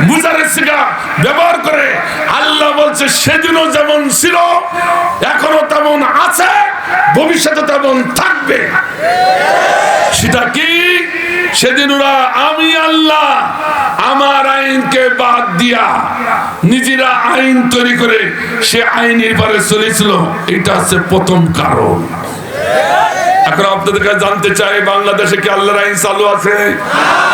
মুজারের শিকা ব্যবহার করে। আল্লাহ বলছে, সেদিনও যেমন ছিল এখনও তেমন আছে, ভবিষ্যতে তেমন থাকবে। সেটা কি? সেদিন ওরা, আমি আল্লাহ, আমার আইনকে বাদ দিয়া নিজেরা আইন তৈরি করে সে আইনের পরে চলেছিল। এটা হচ্ছে প্রথম কারণ। এখন আপনাদের কাছে জানতে চাই, বাংলাদেশে কি আল্লাহর আইন চালু আছে? ও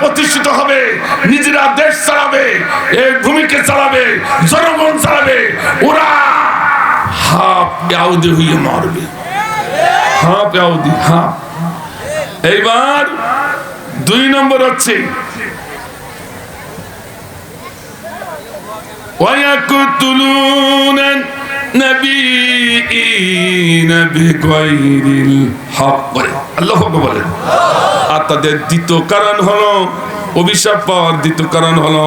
প্রতিষ্ঠিত হবে নিজেরা দেশ চালাবে এই ভূমিকে চালাবে জনগণ চালাবে ওরা হাফ ইয়াউদি হয়ে মারবে হাফ ইয়াউদি হাফ এইবার দুই নম্বর হচ্ছে ويقتلون النبيين بغير الحق আল্লাহ বলেন আর তাদের দ্বিতীয় কারণ হলো, অভিশাপ পাওয়ার দ্বিতীয় কারণ হলো,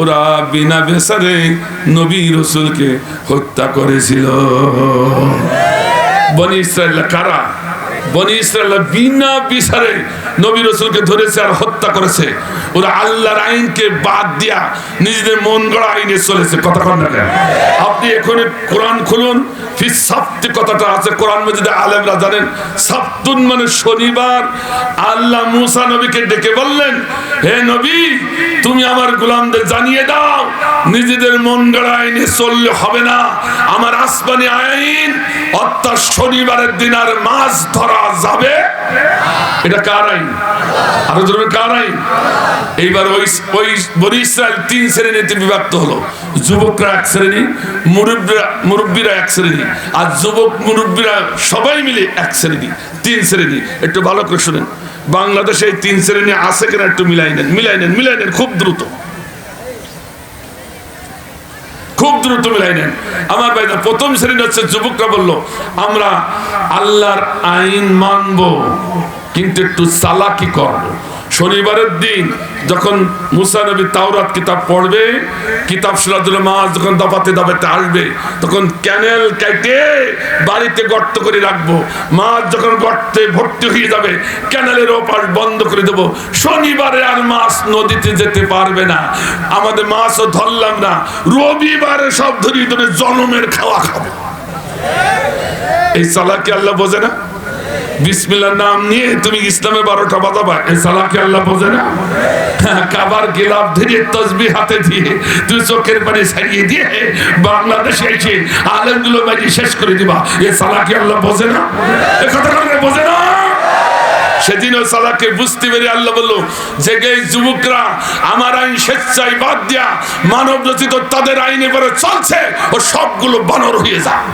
ওরা বিনা বেসারে নবী রসুলকে হত্যা করেছিল। বনি ইসরায়েল কারা? আপনি এখন কোরআন খুলুন কথাটা আছে। কোরআন জানেন সাপ্তুন মানে শনিবার। আল্লাহ মুসা নবীকে ডেকে বললেন, হে নবী, তুমি আমার গোলামদের জানিয়ে দাও, নিজেদের মন গড়া আইনে চললে হবে না। আমার আসমানি আইন অর্থাৎ শনিবারের দিন আর মাছ ধরা যাবে? এটা কার আইন? আরও ধরবেন কার আইন? এইবার ওই ওই বনি ইসরায়েল তিন শ্রেণীতে বিভক্ত হলো। যুবকরা এক শ্রেণি, মুরব্বীরা মুরব্বীরা এক শ্রেণি, আর যুবক, মুরব্বীরা সবাই মিলে এক শ্রেণি, তিন শ্রেণি। একটু ভালো করে শুনেন। বাংলাদেশে এই তিন শ্রেণি আছে কিনা একটু মিলাই নেন মিলাই নেন মিলাই নেন, খুব দ্রুত। খুব দ্রুত মিলাই নেন। আমার ভাই প্রথম শ্রেণি হচ্ছে যুবকরা বলল, আমরা আল্লাহর আইন মানব, কিন্তু একটু চালাকি করব। শনিবারের দিন যখন মুসা নবী তাওরাত কিতাব পড়বে, কিতাব সিরাজুল মাস যখন দফাতে দফাতে আসবে, তখন ক্যানেল কেটে বাড়িতে গর্ত করে রাখব। মাছ যখন গর্তে ভর্তি হয়ে যাবে, ক্যানেলের ওপার বন্ধ করে দেবো। শনিবারে আর মাছ নদীতে যেতে পারবে না। আমাদের মাছও ধরলাম না। রবিবারে সব ধরি ধরে জনমের খাওয়া খাব। এই সালাকে আল্লাহ বোঝে না? বিসমিল্লার নাম নিয়ে তুমি ইসলামে বারোটা বাজাবা এই সালাকে আল্লাহ বোঝে না? হ্যাঁ, কাবার গিলাফ ধরে তসবি হাতে দিয়ে তুই চোখের পানি ছাড়িয়ে দিয়ে বাংলাদেশে এসে আলেমগুলো বাজি শেষ করে দিবা। এই সালাকে আল্লাহ বোঝে না? এ বোঝে না? সেদিন ওই সালাকে বুঝতে পেরে আল্লাহ বলল যে যুবকরা আমার আইন স্বেচ্ছায় বাদ দিয়া মানব রচিত তাদের আইনে পরে চলছে ও সবগুলো বানর হয়ে যায়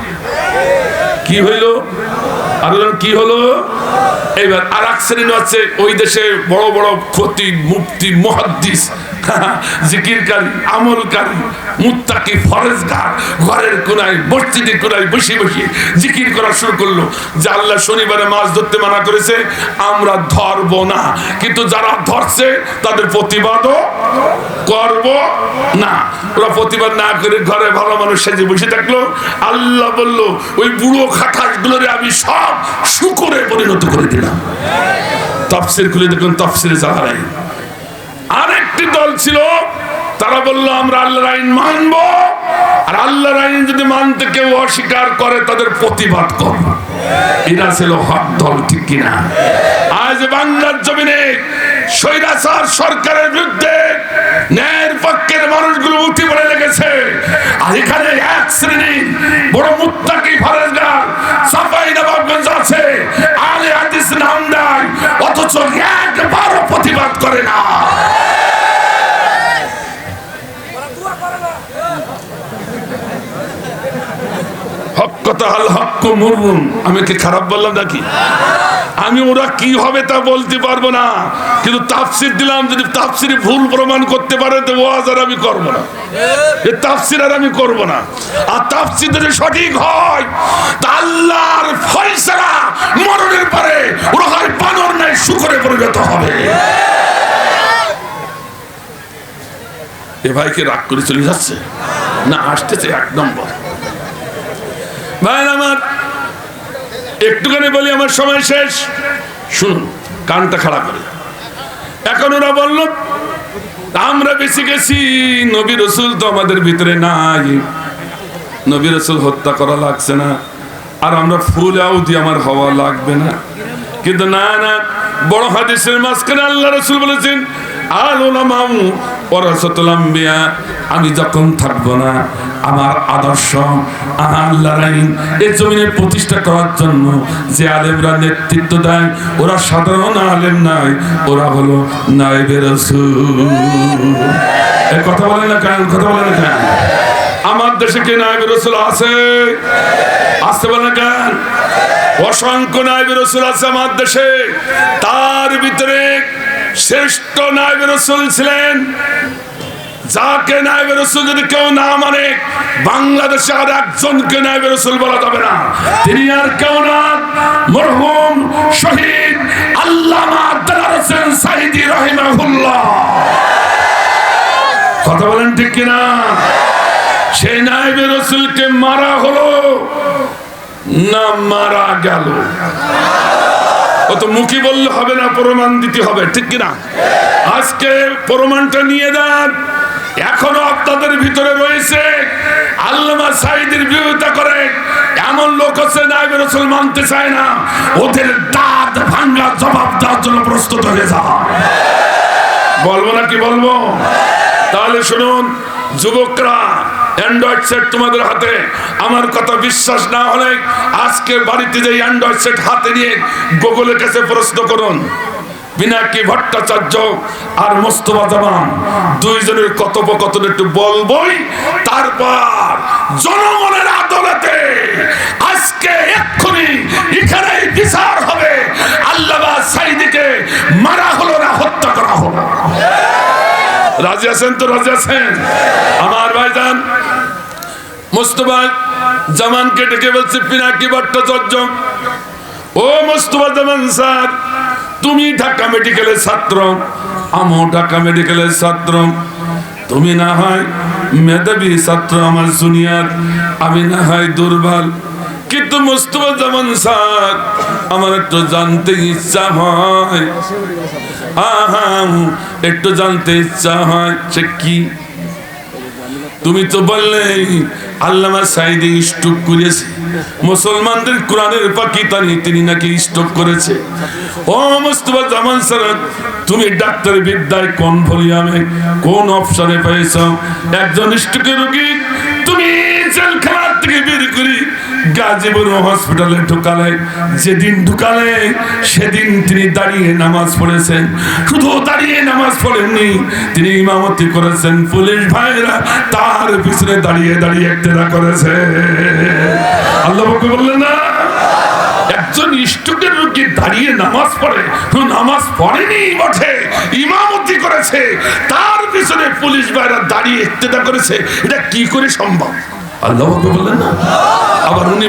কি হইল? কি হলো? এবার আর এক শ্রেণি আছে, ওই দেশে বড় বড় ক্ষতি মুক্তি জিকিরকারী, আমলকারী ফরেজগার, ঘরের কোনায়, মসজিদের কোনায় বসে বসে জিকির করা শুরু করল। যে আল্লাহ শনিবারে মাছ ধরতে মানা করেছে, আমরা ধরবো না। কিন্তু যারা ধরছে, তাদের প্রতিবাদও করব না। ওরা প্রতিবাদ না করে ঘরে ভালো মানুষ সেজে বসে থাকল। আল্লাহ বলল, ওই বুড়ো খাটাস গুলোরে আমি সব শুকরে পরিণত করে দিলাম। তফসির খুলে দেখুন তফসিরে চালাই আরেকটি দল ছিল, তারা বলল, আমরা আল্লাহর আইন মানব, আর আল্লাহর আইন যদি মানতে কেউ অস্বীকার করে, তাদের প্রতিবাদ করব। এরা ছিল হক দল, ঠিক কিনা? আজ বাংলার জমিনে স্বৈরাচার সরকারের বিরুদ্ধে ন্যায়ের পক্ষের মানুষগুলো উঠে পড়ে লেগেছে। আর এখানে এক শ্রেণি বড় মুত্তাকি ফরেজগার সাফাই নবাবগঞ্জ আছে। আলে হাদিস নাম অথচ একবারও প্রতিবাদ করে না। হক কথা আমি কি খারাপ বললাম নাকি? আমি ওরা কি হবে তা বলতে পারব না। কিন্তু তাফসির দিলাম, যদি তাফসির ভুল প্রমাণ করতে পারে, তো আর আমি করব না। তাফসির আর আমি করব না। আর তাফসির যদি সঠিক হয়, তা আল্লাহর ফয়সালা মরণের পরে ওরা হয় বানর নাই শুকরে পরিণত হবে। এ ভাইকে রাগ করে চলে যাচ্ছে? না, আসতেছে এক নম্বর। ভাই আমার একটুখানি বলি, আমার সময় শেষ। শুনুন, কানটা খারাপ করে। এখন ওরা বলল, আমরা বেশি গেছি, নবী রসুল তো আমাদের ভিতরে নাই। নবী রসুল হত্যা করা লাগছে না, আর আমরা ফুল আউদি, আমার হওয়া লাগবে না। কিন্তু না না, বড় হাদিসের মাঝখানে আল্লাহ রসুল বলেছেন, আল ওলামাউ আমি যখন থাকব না, আমার আদর্শ, আমার আইন এই জমিনে প্রতিষ্ঠা করার জন্য যে আলেমরা নেতৃত্ব দেয়, ওরা সাধারণ আলেম নয়, ওরা হলো নাইবে রসুল। কথা বলে না কেন? কথা বলে না কেন? আমার দেশে কি নাইবে রসুল আছে? আসতে বলে না কেন? অসংখ্য নাইবে রসুল আছে আমার দেশে। তার ভিতরে শ্রেষ্ঠ নাইবে রসুল ছিলেন। যাকে নাইবে রসুল যদি কেউ না মানে বাংলাদেশে আর একজনকে নাইবে রসুল বলা যাবে না। তিনি আর কেউ না। মরহুম শহীদ আল্লামা আব্দুল্লাহ হোসেন সাইদি রহিমাহুল্লাহ। কথা বলেন ঠিক কিনা? সেই নাইবে রসুলকে মারা হলো না মারা গেল? ও তো মুখী বললে হবে না, প্রমাণ দিতে হবে, ঠিক কিনা? আজকে প্রমাণটা নিয়ে দেন এখনও আপনাদের ভিতরে রয়েছে। আল্লামা সাইদের বিরোধিতা করে। এমন লোক আছে, নাইবে রসুল মানতে চায় না। ওদের দাঁত ভাঙ্গা জবাব দেওয়ার জন্য প্রস্তুত হয়ে যা বলব না কি বলব? তাহলে শুনুন, যুবকরা অ্যান্ড্রয়েড সেট তোমাদের হাতে। আমার কথা বিশ্বাস না আজকে বাড়িতে সেট হাতে নিয়ে ভট্টাচার্য আর মোস্তফা জামান দুইজনের কথোপকথন একটু বলবই? তারপর জনগণের আদালতে আজকে এক্ষুনি এখানে বিচার হবে। আল্লাহ সাইদিকে মারা রাজি আছেন তো রাজি আছেন? আমার ভাইজান, মুস্তফা জামানকে ডেকে বলছে, পিনাকি ভট্টাচার্য ও মুস্তফা জামান স্যার, তুমি ঢাকা মেডিকেলের ছাত্র, আমিও ঢাকা মেডিকেলের ছাত্র। তুমি না হয় মেধাবী ছাত্র আমার জুনিয়র, আমি না হয় দুর্বল। কিন্তু মুস্তফা জামান স্যার আমার একটু জানতে ইচ্ছা হয়। আহা, একটু জানতে ইচ্ছা হয় সে কি? তুমি তো বললে আল্লামা সাইদি স্টক করেছে। মুসলমানদের কোরআনের পাকিস্তানি তিনি নাকি স্টক করেছে। ও মুস্তফা জামান স্যার তুমি ডাক্তার বিদ্যায় কোন ভলিয়ামে কোন অপশনে পেয়েছ? একজন স্টকের রোগী তুমি জেলখানার থেকে বের করি গাজীপুর হসপিটালে ঢুকালে, যেদিন ঢুকালে, সেদিন তিনি দাঁড়িয়ে নামাজ পড়েছেন। শুধু দাঁড়িয়ে নামাজ পড়েননি, তিনি ইমামতি করেছেন। পুলিশ ভাইরা তার পিছনে দাঁড়িয়ে দাঁড়িয়ে একটা করেছে। আল্লাহ বাবু বললেন, না, একজন স্টুডেন্ট রোগী দাঁড়িয়ে নামাজ পড়ে, শুধু নামাজ পড়েনি, বটে। ইমামতি করেছে, তার পিছনে পুলিশ ভাইরা দাঁড়িয়ে করেছে। এটা কি করে সম্ভব? আল্লাহ বললেন, না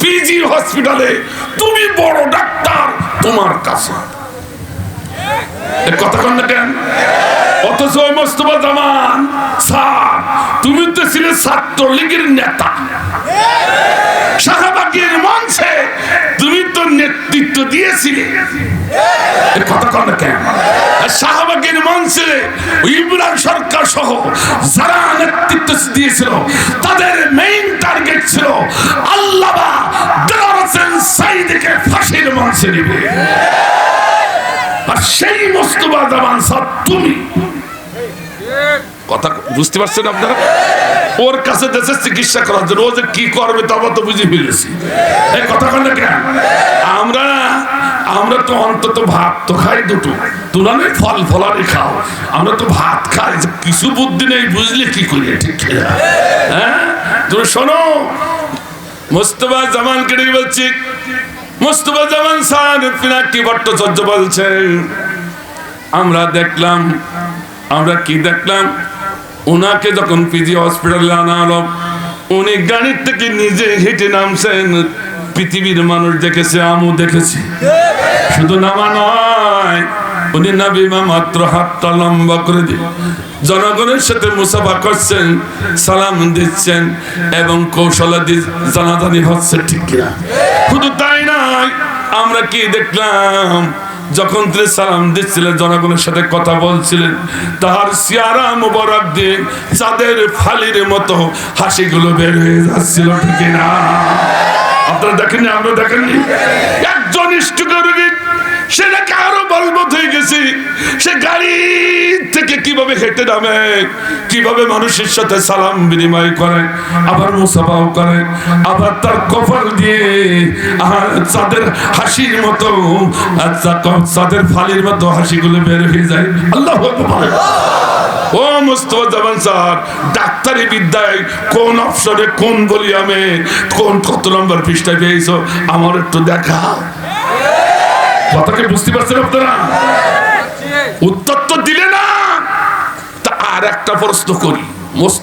পিজি হসপিটালে, তুমি বড় ডাক্তার তোমার কাছে। কন অথচ তুমি তো ছিলে ছাত্রলীগের নেতা। শাহবাগের মঞ্চে তুমি তো নেতৃত্ব দিয়েছিলে। কন শাহবাগের মঞ্চে ইমরান সরকার সহ যারা নেতৃত্ব দিয়েছিল, তাদের সাদ তুমি। কথা বুঝতে পারছেন আপনারা? ওর কাছে দেশে চিকিৎসা করার জন্য, ও যে কি করবে তা আমরা তো বুঝে ফেলেছি। এই কথা কেন আমরা আমরা তো অন্তত ভাত তো খাই দুটো। তোরা নেই ফল খাও। আমরা তো ভাত খাই কিছু বুদ্ধি নেই, বুঝলে কি করি? ঠিক? হ্যাঁ? তুমি শোনো, মোস্তফা জামান কেটে বলছি, মোস্তফা জামান স্যার পিনাকি ভট্টাচার্য বলছেন আমরা দেখলাম, আমরা কি দেখলাম? ওনাকে যখন পিজি হসপিটালে আনা হলো, উনি গাড়ির থেকে নিজে হেঁটে নামছেন। পৃথিবীর মানুষ দেখেছে আমু দেখেছি। শুধু নামা নয়, উনি নাবিমা মাত্র হাতটা লম্বা করে দিয়ে জনগণের সাথে মুসাফা করছেন, সালাম দিচ্ছেন এবং কৌশলাদি জানাজানি হচ্ছে ঠিক কিনা। শুধু তাই নয়, আমরা কি দেখলাম? যখন তিনি সালাম দিচ্ছিলেন, জনগণের সাথে কথা বলছিলেন, তাহার সিয়ারা মোবারক দিয়ে চাঁদের ফালির মতো হাসিগুলো বের হয়ে যাচ্ছিল, ঠিক না আপনারা দেখেননি, আমরা দেখেননি? একজন ইষ্ট রোগী সে নাকি আরও বলবৎ হয়ে গেছি, সে গাড়ি থেকে কীভাবে হেঁটে নামে, কীভাবে মানুষের সাথে সালাম বিনিময় করে, আবার মুসাফাও করে, আবার তার কপাল দিয়ে চাঁদের হাসির মতো চাঁদের ফালির মতো হাসিগুলো বের হয়ে যায়। আল্লাহ ও মুস্তফা স্যার, ডাক্তারি বিদ্যায় কোন অপশনে কোন বলি আমি কোন কত নম্বর পৃষ্ঠায় পেয়েছ? আমার একটু দেখা। কথাকে বুঝতে পারছেন আপনারা? উত্তর তো দিলে না। একটা প্রশ্ন করি। মোস্ত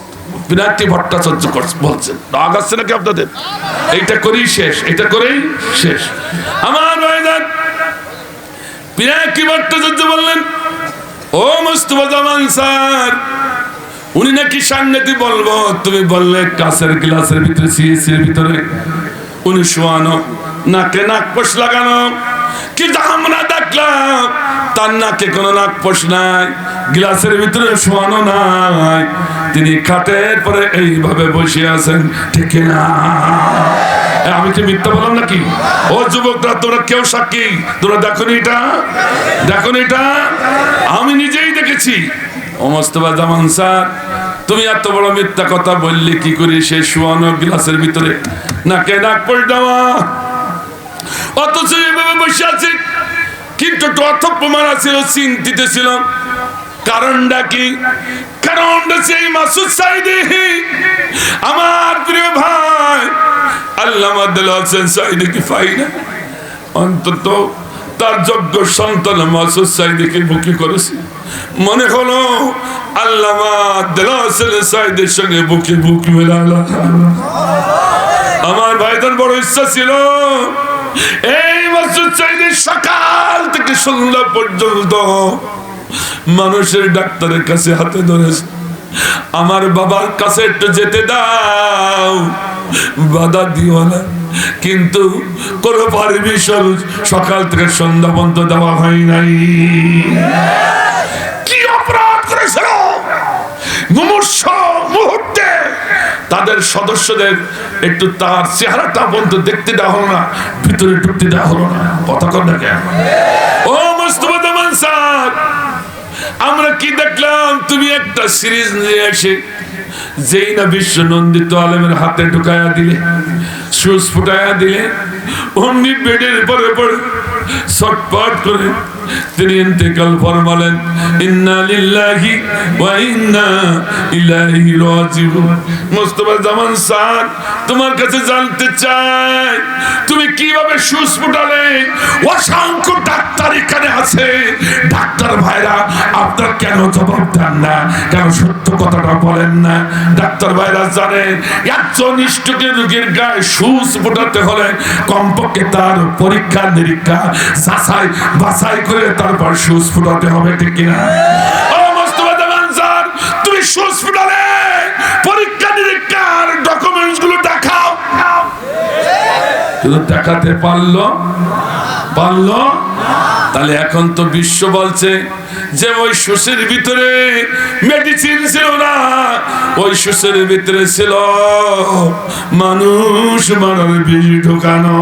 ভট্টাচার্য বলছেন। আসছে নাকি আপনাদের? এইটা করেই শেষ, এটা করেই শেষ। আমার ভট্টাচার্য বললেন, ও মুস্তফা জামান স্যার, উনি নাকি সামনেতে বলব, তুমি বললে কাছের গ্লাসের ভিতরে, সিএসির ভিতরে উনি শোয়ানো, নাকে নাক পোষ লাগানো। কিন্তু আমরা দেখলাম তার নাকে কোনো নাক পোষ নাই, গ্লাসের ভিতরে শোয়ানো নাই। তিনি খাটের পরে এইভাবে বসে আছেন, ঠিক না? আমি কি মিথ্যা বললাম নাকি? ও যুবকরা তোমরা কেউ সাক্ষী? তোমরা দেখো এটা? দেখো এটা? আমি নিজেই দেখেছি। ও মোস্তফা জামান স্যার, তুমি এত বড় মিথ্যা কথা বললে কি করি সে শোয়ানো গ্লাসের ভিতরে? নাকে নাক পড়ে দেওয়া। অথচ এভাবে বসে আছে কিন্তু অর্থ প্রমাণ ছিল চিন্তিত ছিল। কারণটা কি? কারণটা সেই মাসুদ সাইদি। আমার প্রিয় ভাই আল্লাহ হোসেন সাইদি কি পাই না? অন্তত তার যোগ্য সন্তান মাসুদ সাইদিকে বুকি করেছে। মনে হলো আল্লামা আব্দুল হোসেন সাইদের সঙ্গে বুকে বুক মেলালা আমার ভাইদের বড় ইচ্ছা ছিল, এই মাসুদ চাইনি সকাল থেকে সন্ধ্যা পর্যন্ত মানুষের ডাক্তারের কাছে হাতে ধরেছে আমার বাবার কাছে একটু যেতে দাও, বাধা দিও না। কিন্তু কোন পারমিশন সকাল থেকে সন্ধ্যা পর্যন্ত দেওয়া হয় নাই কি অপরাধ করেছিল মুমূর্ষ মুহূর্তে তাদের সদস্যদের একটু তার চেহারাটা পর্যন্ত দেখতে দেওয়া হলো না, ভিতরে ঢুকতে দেওয়া হলো না। না কেন? ও মুস্তফা স্যার আমরা কি দেখলাম? তুমি একটা সিরিজ নিয়ে এসে যেই না বিশ্ব নন্দিত আলমের হাতে ঢুকায়া দিলে সুস ফুটায়া দিলে, অমনি বেডের পরে পড়ে ছটপট করে তিনি ইন্তেকাল ফরমালেন ইন্না লিল্লাহি ওয়া ইন্না ইলাইহি রাজিউন। মুস্তাফা জামান স্যার তোমার কাছে জানতে চাই, তুমি কীভাবে সুস ফুটালে? অসংখ্য ডাক্তার এখানে আছে। ডাক্তার ভাইরা, আপনার কেন জবাব দেন না? কেন সত্য কথাটা বলেন না? ডাক্তার ভাইরা জানে একজন ইষ্টকে রোগীর গায়ে সুস ফোটাতে হলে কমপক্ষে তার পরীক্ষা নিরীক্ষা যাচাই বাছাই করে তারপর সুস ফোটাতে হবে, ঠিক কিনা? দেখাতে পারল? পারল? তাহলে এখন তো বিশ্ব বলছে যে ওই সুসের ভিতরে মেডিসিন ছিল না, ওই সুসের ভিতরে ছিল মানুষ মারার বিষ ঢোকানো।